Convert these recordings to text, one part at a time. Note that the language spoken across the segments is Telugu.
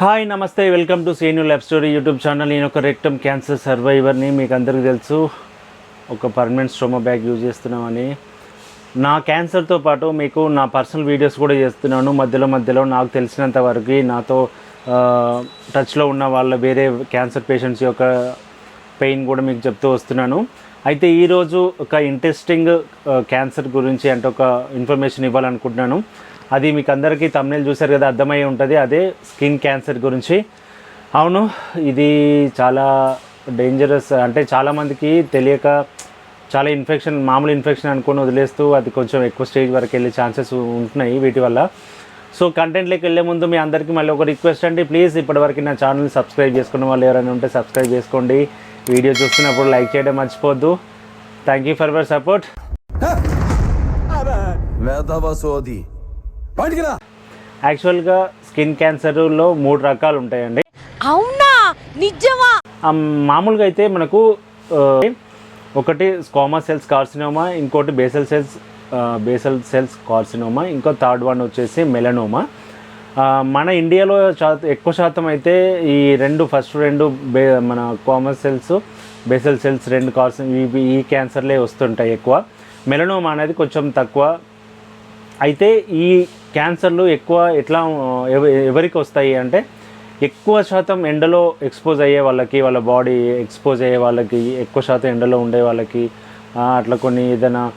హాయ్ నమస్తే welcome to Seenu lab story YouTube channel. నేను ఒక రెక్టమ్ క్యాన్సర్ సర్వైవర్ని మీకు అందరికీ తెలుసు. ఒక పర్మనెంట్ స్టోమా బ్యాగ్ యూజ్ చేస్తున్నామని. నా క్యాన్సర్తో పాటు మీకు నా పర్సనల్ వీడియోస్ కూడా చేస్తున్నాను. మధ్యలో మధ్యలో నాకు తెలిసినంత వరకు నాతో టచ్లో ఉన్న వాళ్ళ వేరే క్యాన్సర్ పేషెంట్స్ యొక్క పెయిన్ కూడా మీకు చెప్తూ వస్తున్నాను. అయితే ఈరోజు ఒక ఇంట్రెస్టింగ్ క్యాన్సర్ గురించి అంటే ఒక ఇన్ఫర్మేషన్ ఇవ్వాలనుకుంటున్నాను. అది మీకు అందరికీ తమిళ చూశారు కదా అర్థమై ఉంటుంది. అదే స్కిన్ క్యాన్సర్ గురించి. అవును ఇది చాలా డేంజరస్ అంటే చాలామందికి తెలియక చాలా ఇన్ఫెక్షన్ మామూలు ఇన్ఫెక్షన్ అనుకొని వదిలేస్తూ అది కొంచెం ఎక్కువ స్టేజ్ వరకు వెళ్ళే ఛాన్సెస్ ఉంటున్నాయి వీటి వల్ల. సో కంటెంట్లోకి వెళ్ళే ముందు మీ అందరికీ మళ్ళీ ఒక రిక్వెస్ట్ అండి. ప్లీజ్ ఇప్పటివరకు నా ఛానల్ని సబ్స్క్రైబ్ చేసుకున్న వాళ్ళు ఎవరైనా ఉంటే సబ్స్క్రైబ్ చేసుకోండి. వీడియో చూస్తున్నప్పుడు లైక్ చేయడం మర్చిపోవద్దు thank you for your support వేదవ సోది. బయటికి రా. యాక్చువల్గా స్కిన్ క్యాన్సర్లో మూడు రకాలు ఉంటాయండి. అవునా? నిజమా? మామూలుగా అయితే మనకు ఒకటి స్కోమా సెల్స్ కార్సినోమా ఇంకోటి basal cells basal cells carcinoma ఇంకో థర్డ్ వన్ వచ్చేసి మెలనోమా. మన ఇండియాలో ఎక్కువ శాతం అయితే ఈ రెండు ఫస్ట్ రెండు బే మన కామన్ సెల్స్ బేసల్ సెల్స్ రెండు కార్సి ఇవి ఈ క్యాన్సర్లే వస్తుంటాయి ఎక్కువ. మెలనోమా అనేది కొంచెం తక్కువ. అయితే ఈ క్యాన్సర్లు ఎక్కువ ఎట్లా ఎవ- ఎవరికి వస్తాయి అంటే ఎక్కువ శాతం ఎండలో ఎక్స్పోజ్ అయ్యే వాళ్ళకి వాళ్ళ బాడీ ఎక్స్పోజ్ అయ్యే వాళ్ళకి ఎక్కువ శాతం ఎండలో ఉండే వాళ్ళకి అట్లా కొన్ని ఏదైనా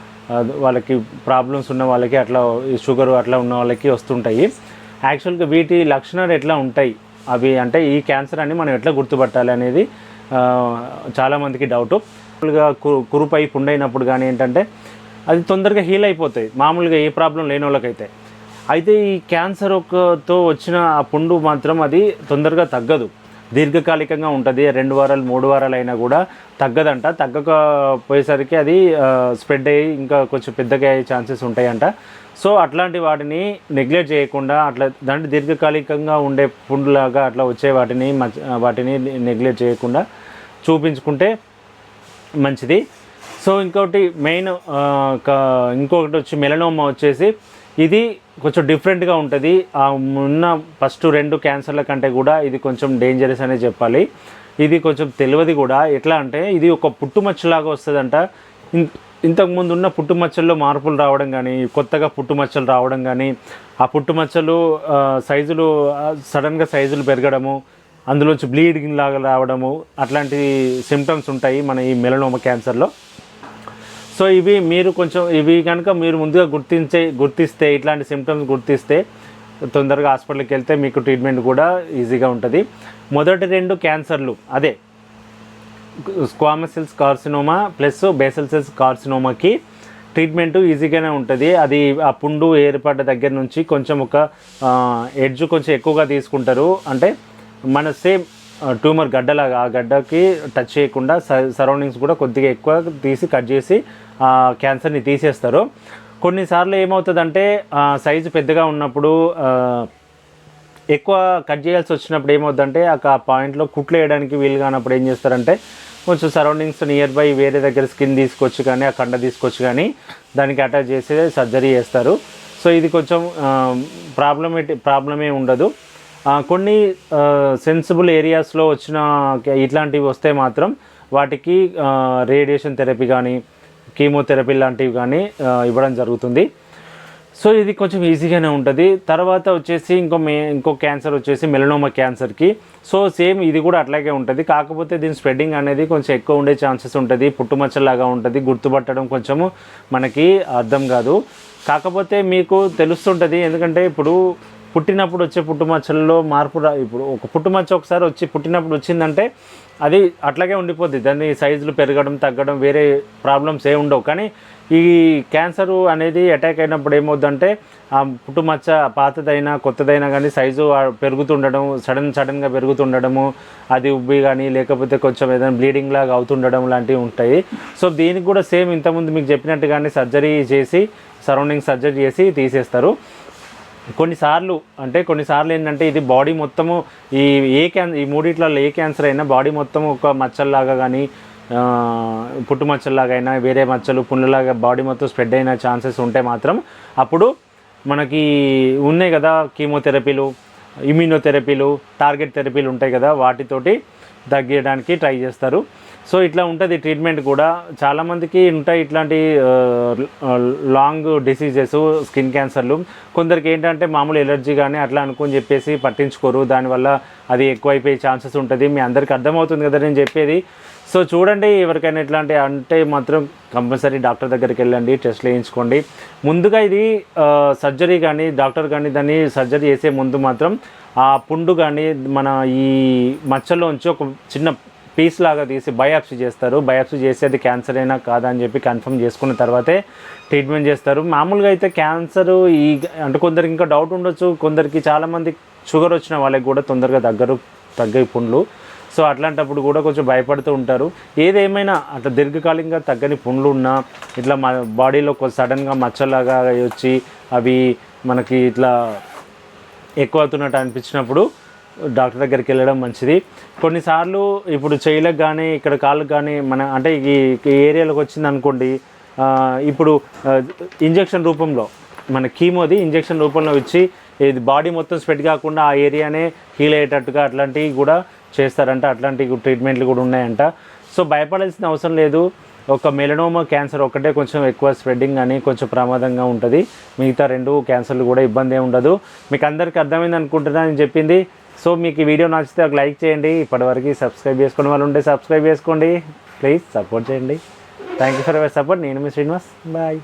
వాళ్ళకి ప్రాబ్లమ్స్ ఉన్న వాళ్ళకి అట్లా షుగర్ అట్లా ఉన్న వాళ్ళకి వస్తుంటాయి. యాక్చువల్గా వీటి లక్షణాలు ఎట్లా ఉంటాయి? అవి అంటే ఈ క్యాన్సర్ అని మనం ఎట్లా గుర్తుపట్టాలి అనేది చాలామందికి డౌట్. మామూలుగా కు- కురుపై పుండైనప్పుడు కానీ ఏంటంటే అది తొందరగా హీల్ అయిపోతాయి. మామూలుగా ఏ ప్రాబ్లం లేని వాళ్ళకైతే. అయితే ఈ క్యాన్సర్ ఒకతో వచ్చిన ఆ పుండు మాత్రం అది తొందరగా తగ్గదు. దీర్ఘకాలికంగా ఉంటుంది. రెండు వారాలు మూడు వారాలు అయినా కూడా తగ్గదంట. తగ్గకపోయేసరికి అది స్ప్రెడ్ అయ్యి ఇంకా కొంచెం పెద్దగా అయ్యే ఛాన్సెస్ ఉంటాయంట. సో అట్లాంటి వాటిని నెగ్లెక్ట్ చేయకుండా అట్లా దాంట్లో దీర్ఘకాలికంగా ఉండే పుండులాగా అట్లా వచ్చే వాటిని వాటిని నెగ్లెక్ట్ చేయకుండా చూపించుకుంటే మంచిది. సో ఇంకోటి మెయిన్ ఇంకొకటి వచ్చి మెలనోమా వచ్చేసి ఇది కొంచెం డిఫరెంట్గా ఉంటుంది. ఆ ఉన్న ఫస్ట్ రెండు క్యాన్సర్ల కంటే కూడా ఇది కొంచెం డేంజరస్ అనే చెప్పాలి. ఇది కొంచెం తెలియదు కూడా. ఎట్లా అంటే ఇది ఒక పుట్టుమచ్చలాగా వస్తుందంట. ఇంతకు ఇంతకుముందు ఉన్న పుట్టుమచ్చల్లో మార్పులు రావడం కానీ కొత్తగా పుట్టుమచ్చలు రావడం కానీ ఆ పుట్టుమచ్చలు సైజులు సడన్గా సైజులు పెరగడము అందులోంచి బ్లీడింగ్ లాగా రావడము అట్లాంటి సిమ్టమ్స్ ఉంటాయి మన ఈ మెలనోమ క్యాన్సర్లో సో ఇవి మీరు కొంచెం ఇవి కనుక మీరు ముందుగా గుర్తించే గుర్తిస్తే ఇట్లాంటి సిమ్టమ్స్ గుర్తిస్తే తొందరగా హాస్పిటల్కి వెళ్తే మీకు ట్రీట్మెంట్ కూడా ఈజీగా ఉంటుంది. మొదటి రెండు క్యాన్సర్లు అదే squamous cells carcinoma plus basal cells కార్సినోమాకి treatment ఈజీగానే ఉంటుంది. అది ఆ పుండు ఏర్పడ్డ దగ్గర నుంచి కొంచెం ఒక ఎడ్జ్ కొంచెం ఎక్కువగా తీసుకుంటారు. అంటే మన సేమ్ ట్యూమర్ గడ్డలాగా ఆ గడ్డకి టచ్ చేయకుండా సరౌండింగ్స్ కూడా కొద్దిగా ఎక్కువ తీసి కట్ చేసి ఆ క్యాన్సర్ని తీసేస్తారు. కొన్నిసార్లు ఏమవుతుందంటే సైజు పెద్దగా ఉన్నప్పుడు ఎక్కువ కట్ చేయాల్సి వచ్చినప్పుడు ఏమవుతుందంటే ఆ పాయింట్లో కుట్లు వేయడానికి వీలు కానప్పుడు ఏం చేస్తారంటే కొంచెం సరౌండింగ్స్ నియర్ బై వేరే దగ్గర స్కిన్ తీసుకొచ్చి కానీ ఆ కండ తీసుకొచ్చి కానీ దానికి అటాచ్ చేసి సర్జరీ చేస్తారు. సో ఇది కొంచెం ప్రాబ్లమే ప్రాబ్లమే ఉండదు. కొన్ని సెన్సిబుల్ ఏరియాస్లో వచ్చిన ఇట్లాంటివి వస్తే మాత్రం వాటికి రేడియేషన్ థెరపీ కానీ కీమోథెరపీ లాంటివి కానీ ఇవ్వడం జరుగుతుంది. సో ఇది కొంచెం ఈజీగానే ఉంటుంది. తర్వాత వచ్చేసి ఇంకో మే ఇంకో క్యాన్సర్ వచ్చేసి మెలనోమా క్యాన్సర్కి సో సేమ్ ఇది కూడా అట్లాగే ఉంటుంది. కాకపోతే దీని స్ప్రెడ్డింగ్ అనేది కొంచెం ఎక్కువ ఉండే ఛాన్సెస్ ఉంటుంది. పుట్టుమచ్చలాగా ఉంటుంది. గుర్తుపట్టడం కొంచెము మనకి అర్థం కాదు. కాకపోతే మీకు తెలుస్తుంటుంది. ఎందుకంటే ఇప్పుడు పుట్టినప్పుడు వచ్చే పుట్టుమచ్చల్లో మార్పు రా ఇప్పుడు ఒక పుట్టుమచ్చ ఒకసారి వచ్చి పుట్టినప్పుడు వచ్చిందంటే అది అట్లాగే ఉండిపోద్ది. దాన్ని సైజులు పెరగడం తగ్గడం వేరే ప్రాబ్లమ్స్ ఏ ఉండవు. కానీ ఈ క్యాన్సర్ అనేది అటాక్ అయినప్పుడు ఏమవుద్దంటే ఆ పుట్టుమచ్చ పాతదైనా కొత్తదైనా కానీ సైజు పెరుగుతుండడం సడన్ సడన్గా పెరుగుతుండడము అది ఉబ్బి కానీ లేకపోతే కొంచెం ఏదైనా బ్లీడింగ్ లాగా అవుతుండడం లాంటివి ఉంటాయి. సో దీనికి కూడా సేమ్ ఇంతకుముందు మీకు చెప్పినట్టుగానే సర్జరీ చేసి సరౌండింగ్ సర్జరీ చేసి తీసేస్తారు. కొన్నిసార్లు అంటే కొన్నిసార్లు ఏంటంటే ఇది బాడీ మొత్తము ఈ ఏ క్యాన్ ఈ మూడిట్లలో ఏ క్యాన్సర్ అయినా బాడీ మొత్తం ఒక మచ్చల్లాగా కానీ పుట్టు మచ్చల్లాగా అయినా వేరే మచ్చలు పుండ్లలాగా బాడీ మొత్తం స్ప్రెడ్ అయిన ఛాన్సెస్ ఉంటే మాత్రం అప్పుడు మనకి ఉన్నాయి కదా కీమోథెరపీలు ఇమ్యూనోథెరపీలు టార్గెట్ థెరపీలు ఉంటాయి కదా వాటితోటి తగ్గించడానికి ట్రై చేస్తారు. సో ఇట్లా ఉంటుంది ట్రీట్మెంట్ కూడా. చాలామందికి ఉంటాయి ఇట్లాంటి లాంగ్ డిసీజెస్ స్కిన్ క్యాన్సర్లు కొందరికి ఏంటంటే మామూలు ఎలర్జీ కానీ అట్లా అనుకొని చెప్పేసి పట్టించుకోరు. దానివల్ల అది ఎక్కువైపోయే ఛాన్సెస్ ఉంటుంది. మీ అందరికి అర్థమవుతుంది కదా నేను చెప్పేది. సో చూడండి ఎవరికైనా ఇట్లాంటి అంటే మాత్రం కంపల్సరీ డాక్టర్ దగ్గరికి వెళ్ళండి టెస్ట్లు వేయించుకోండి ముందుగా ఇది సర్జరీ కానీ డాక్టర్ కానీ దాన్ని సర్జరీ చేసే ముందు మాత్రం ఆ పుండు కానీ మన ఈ మచ్చలోంచి ఒక చిన్న పీస్ లాగా తీసి బయాప్సీ చేస్తారు. బయాప్సీ చేసి అది క్యాన్సర్ అయినా కాదా అని చెప్పి కన్ఫర్మ్ చేసుకున్న తర్వాతే ట్రీట్మెంట్ చేస్తారు. మామూలుగా అయితే క్యాన్సర్ ఈ అంటే కొందరికి ఇంకా డౌట్ ఉండొచ్చు. కొందరికి చాలామంది షుగర్ వచ్చిన వాళ్ళకి కూడా తొందరగా దగ్గరు తగ్గే పుండ్లు. సో అట్లాంటప్పుడు కూడా కొంచెం భయపడుతూ ఉంటారు. ఏదేమైనా అట్లా దీర్ఘకాలికంగా తగ్గని పుండ్లు ఉన్నా ఇట్లా మా బాడీలో కొంచెం సడన్గా మచ్చలాగా వచ్చి అవి మనకి ఇట్లా ఎక్కువ అవుతున్నట్టు అనిపించినప్పుడు డాక్టర్ దగ్గరికి వెళ్ళడం మంచిది. కొన్నిసార్లు ఇప్పుడు చేయలకు కానీ ఇక్కడ కాళ్ళకు కానీ మన అంటే ఈ ఏరియాలోకి వచ్చింది అనుకోండి ఇప్పుడు ఇంజెక్షన్ రూపంలో మన కీమోది ఇంజెక్షన్ రూపంలో ఇచ్చి ఇది బాడీ మొత్తం స్ప్రెడ్ కాకుండా ఆ ఏరియానే హీల్ అయ్యేటట్టుగా అట్లాంటివి కూడా చేస్తారంట. అట్లాంటి ట్రీట్మెంట్లు కూడా ఉన్నాయంట. సో భయపడాల్సిన అవసరం లేదు. ఒక మెలనోమా క్యాన్సర్ ఒకటే కొంచెం ఎక్కువ స్ప్రెడ్డింగ్ అని కొంచెం ప్రమాదంగా ఉంటుంది. మిగతా రెండు క్యాన్సర్లు కూడా ఇబ్బంది ఏమి ఉండదు. మీకు అందరికీ అర్థమైంది అనుకుంటున్నా నేను చెప్పింది. సో మీకు ఈ వీడియో నచ్చితే ఒక లైక్ చేయండి. ఇప్పటివరకు సబ్స్క్రైబ్ చేసుకోవడం వాళ్ళు ఉంటే సబ్స్క్రైబ్ చేసుకోండి. ప్లీజ్ సపోర్ట్ చేయండి. Thank you for your support నేను మీ శ్రీనివాస్. బాయ్